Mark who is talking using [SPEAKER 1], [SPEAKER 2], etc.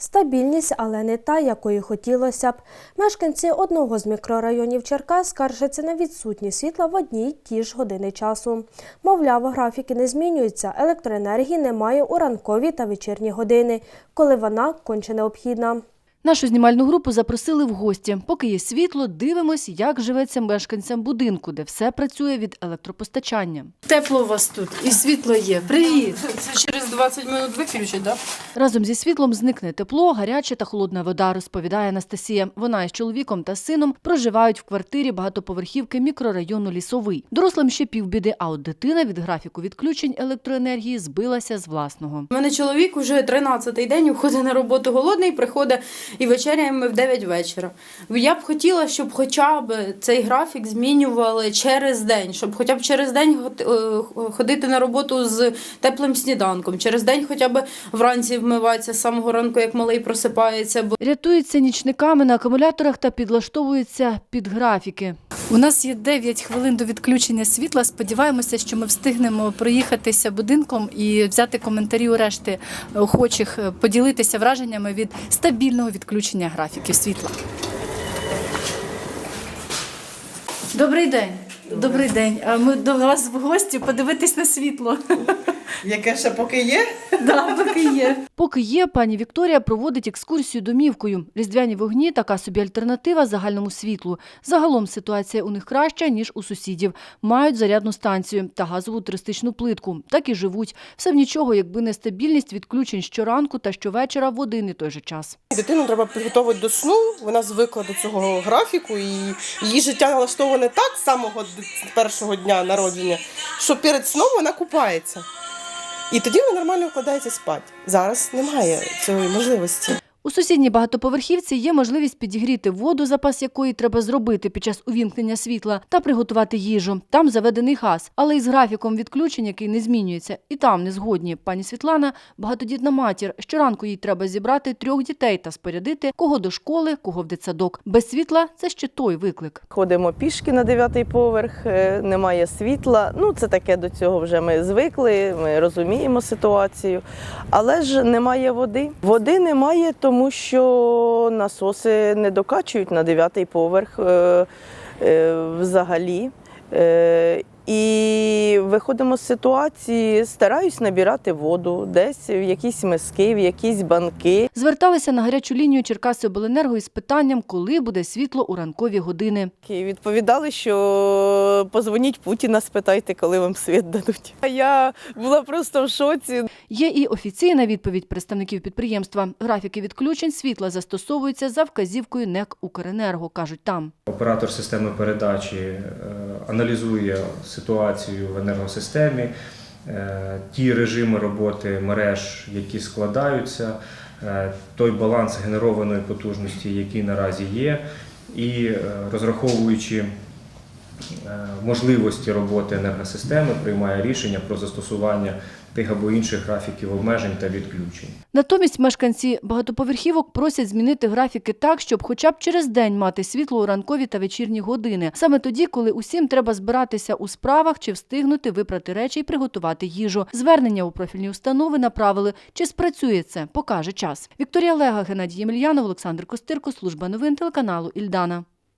[SPEAKER 1] Стабільність, але не та, якої хотілося б. Мешканці одного з мікрорайонів Черкас скаржаться на відсутність світла в одній ті ж години часу. Мовляв, графіки не змінюються, електроенергії немає у ранкові та вечірні години, коли вона конче необхідна.
[SPEAKER 2] Нашу знімальну групу запросили в гості. Поки є світло, дивимось, як живеться мешканцям будинку, де все працює від електропостачання.
[SPEAKER 3] Тепло у вас тут і світло є. Привіт! Це через 20 минут виключать, так?
[SPEAKER 2] Разом зі світлом зникне тепло, гаряча та холодна вода, розповідає Анастасія. Вона із чоловіком та сином проживають в квартирі багатоповерхівки мікрорайону Лісовий. Дорослим ще півбіди, а от дитина від графіку відключень електроенергії збилася з власного.
[SPEAKER 3] У мене чоловік уже 13-й день входить на роботу голодний, приходить і вечеряємо ми в 9 вечора. Я б хотіла, щоб хоча б цей графік змінювали через день, щоб хоча б через день е, ходити на роботу з теплим сніданком, через день хоча б вранці вмиватися з самого ранку, як малий просипається.
[SPEAKER 2] Рятуються нічниками на акумуляторах та підлаштовуються під графіки.
[SPEAKER 4] У нас є 9 хвилин до відключення світла. Сподіваємося, що ми встигнемо проїхатися будинком і взяти коментарі у решти охочих, е, поділитися враженнями від стабільного відключення графіків світла. Добрий день. Добрий день. А ми до вас в гості подивитись на світло.
[SPEAKER 5] Яке ще поки є?
[SPEAKER 4] Да, поки є.
[SPEAKER 2] Поки є, пані Вікторія проводить екскурсію домівкою. Різдвяні вогні така собі альтернатива загальному світлу. Загалом ситуація у них краща, ніж у сусідів. Мають зарядну станцію та газову туристичну плитку. Так і живуть. Все в нічого, якби не стабільність відключень щоранку та щовечора в один і той же час.
[SPEAKER 5] Дитину треба підготовити до сну. Вона звикла до цього графіку, і її життя налаштоване так з самого першого дня народження, що перед сном вона купається. І тоді вона нормально вкладається спати. Зараз немає цієї можливості.
[SPEAKER 2] У сусідній багатоповерхівці є можливість підігріти воду, запас якої треба зробити під час увімкнення світла, та приготувати їжу. Там заведений газ, але із графіком відключень, який не змінюється, і там не згодні. Пані Світлана багатодітна матір. Щоранку їй треба зібрати трьох дітей та спорядити кого до школи, кого в дитсадок. Без світла це ще той виклик.
[SPEAKER 6] Ходимо пішки на дев'ятий поверх, е, немає світла. Ну, це таке до цього вже ми звикли, ми розуміємо ситуацію. Але ж немає води. Води немає, тому що насоси не докачують на дев'ятий поверх е, е, взагалі. Е, і виходимо з ситуації, стараюсь набирати воду десь в якісь миски, в якісь банки.
[SPEAKER 2] Зверталися на гарячу лінію Черкаси Обленерго із питанням, коли буде світло у ранкові години.
[SPEAKER 6] І відповідали, що позвоніть Путіна, спитайте, коли вам світ дадуть. А Я була просто в шоці.
[SPEAKER 2] Є і офіційна відповідь представників підприємства. Графіки відключень світла застосовуються за вказівкою НЕК «Укренерго», кажуть там.
[SPEAKER 7] Оператор системи передачі е, аналізує ситуацію в енергосистемі, е, ті режими роботи мереж, які складаються, е, той баланс генерованої потужності, який наразі є, і е, розраховуючи можливості роботи енергосистеми, приймає рішення про застосування тих або інших графіків обмежень та відключень.
[SPEAKER 2] Натомість мешканці багатоповерхівок просять змінити графіки так, щоб хоча б через день мати світло у ранкові та вечірні години. Саме тоді, коли усім треба збиратися у справах чи встигнути випрати речі і приготувати їжу. Звернення у профільні установи направили. Чи спрацює це, покаже час. Вікторія Лега, Геннадій Ємельянов, Олександр Костирко, служба новин телеканалу Ільдана.